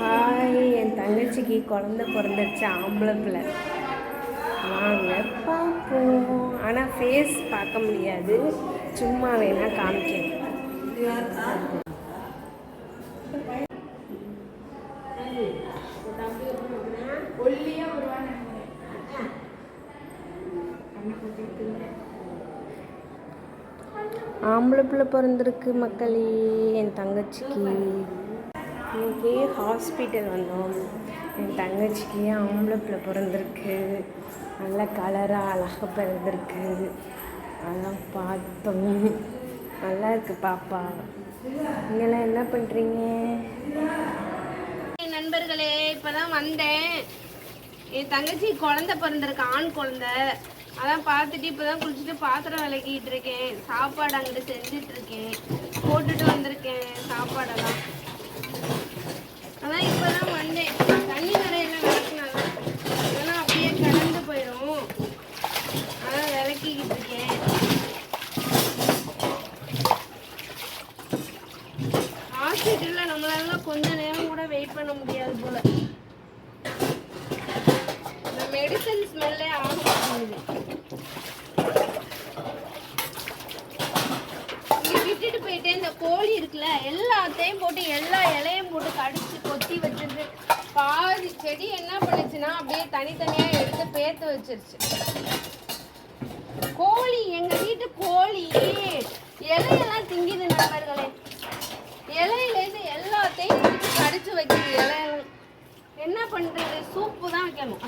Hi என் தங்கச்சிக்கு குழந்த பிறந்துருச்சு ஆம்பளை பிள்ளை வாங்க பார்ப்போம். ஆனால் ஃபேஸ் பார்க்க முடியாது. சும்மா வேணால் காமிக்கிறேன். ஆம்பளை பிள்ளை பிறந்திருக்கு மக்களே என் தங்கச்சிக்கு. இன்னைக்கு ஹாஸ்பிட்டல் வந்தோம். என் தங்கச்சிக்கு ஆம்பளை பிள்ளை பிறந்திருக்கு. நல்ல கலராக அழகாக பிறந்திருக்கு. அதெல்லாம் பார்த்தோம். நல்லா இருக்கு பாப்பா. நீங்களாம் என்ன பண்ணுறீங்க நண்பர்களே இப்போ தான் வந்தேன். என் தங்கச்சி குழந்த பிறந்திருக்கு ஆண் குழந்த. அதான் பார்த்துட்டு இப்போ தான் குளிச்சுட்டு பாத்திரம் விளக்கிட்டு இருக்கேன். சாப்பாடு அங்கிட்டு செஞ்சிட்ருக்கேன் போட்டுட்டு வந்திருக்கேன் சாப்பாடெல்லாம். நேரம் பண்ண முடியாது போல. இந்த மெடிசன் ஸ்மெல்லே ஆக மாட்டேங்குது விட்டுட்டு போயிட்டே இந்த கோழி இருக்குல்ல எல்லாத்தையும் போட்டு எல்லா இலையும் போட்டு கடிச்சு கொத்தி வச்சிருந்து பாதி செடி என்ன பண்ணுச்சுன்னா அப்படியே தனித்தனியா எடுத்து பேத்து வச்சிருச்சு. கோழி எங்க வீட்டு கோழி இலையெல்லாம் திங்குது நண்பர்களே இலையிலேருந்து எல்லாத்தையும் எடுத்து கடிச்சு வைக்குது இலையெல்லாம் என்ன பண்றது சூப்பு தான் வைக்கணும்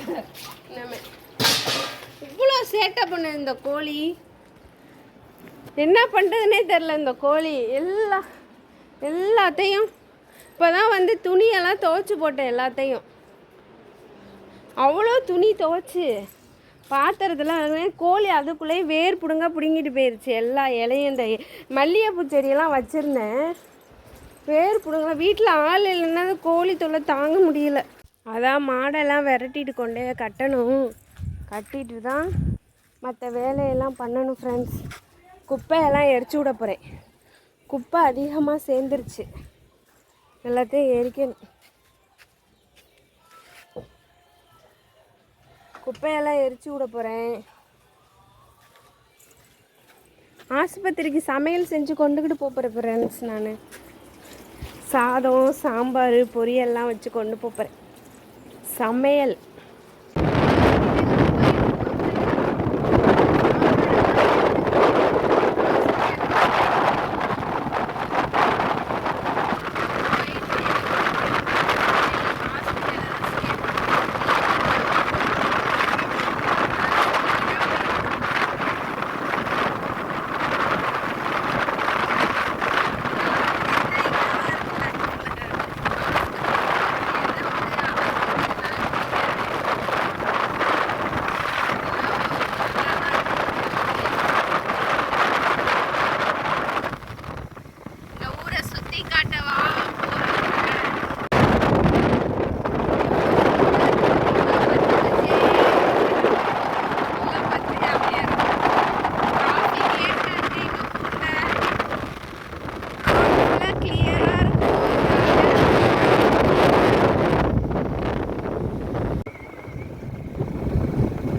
இனிமே இவ்வளோ சேட்டை பண்ணுது இந்த கோழி. என்ன பண்ணுறதுனே தெரில இந்த கோழி. எல்லா எல்லாத்தையும் இப்போ தான் வந்து துணியெல்லாம் துவைச்சி போட்டேன் எல்லாத்தையும். அவ்வளோ துணி துவைச்சி பாத்திரத்தில் கோழி அதுக்குள்ளேயே வேர் பிடுங்க பிடுங்கிட்டு போயிடுச்சு எல்லா இலையும் இந்த மல்லிகைப்பூ செடியெல்லாம் வச்சுருந்தேன். வேர் பிடுங்க வீட்டில் ஆள் இல்லைன்னா கோழி தொல்லை தாங்க முடியல. அதான் மாடெல்லாம் விரட்டிட்டு கொண்டே கட்டணும். கட்டிட்டு தான் மற்ற வேலையெல்லாம் பண்ணணும் ஃப்ரெண்ட்ஸ் குப்பையெல்லாம் எரிச்சு விட போகிறேன் குப்பை அதிகமாக சேர்ந்துருச்சு. எல்லாத்தையும் எரிக்கணும். குப்பையெல்லாம் எரிச்சு விட போகிறேன் ஆஸ்பத்திரிக்கு சமையல் செஞ்சு கொண்டுக்கிட்டு போகிறேன் ஃப்ரெண்ட்ஸ் நான். சாதம் சாம்பார் பொரியல்லாம் வச்சு கொண்டு போகிறேன் சமையல்.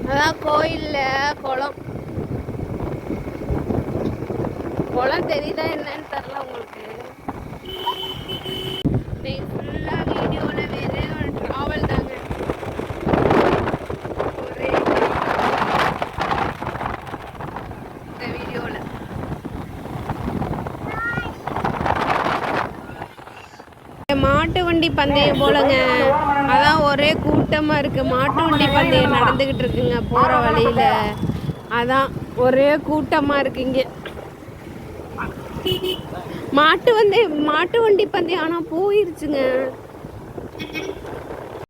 அதான் கோயிலில் குளம். குளம் தெரியுதா என்னன்னு தெரில உங்களுக்கு இன்னைக்கு ஃபுல்லாக வீடியோவில் வேறே ஒரு ட்ராவல் தாங்க ஒரே இந்த வீடியோவில் வண்டி பந்தயம் போலங்க. அதான் ஒரே கூட்டமாக இருக்குது மாட்டு வண்டி பந்தயம் நடந்துக்கிட்டு இருக்குங்க போகிற வழியில். அதான் ஒரே கூட்டமாக இருக்குங்க மாட்டு வந்து மாட்டு வண்டி பந்தயம் ஆனால் போயிருச்சுங்க.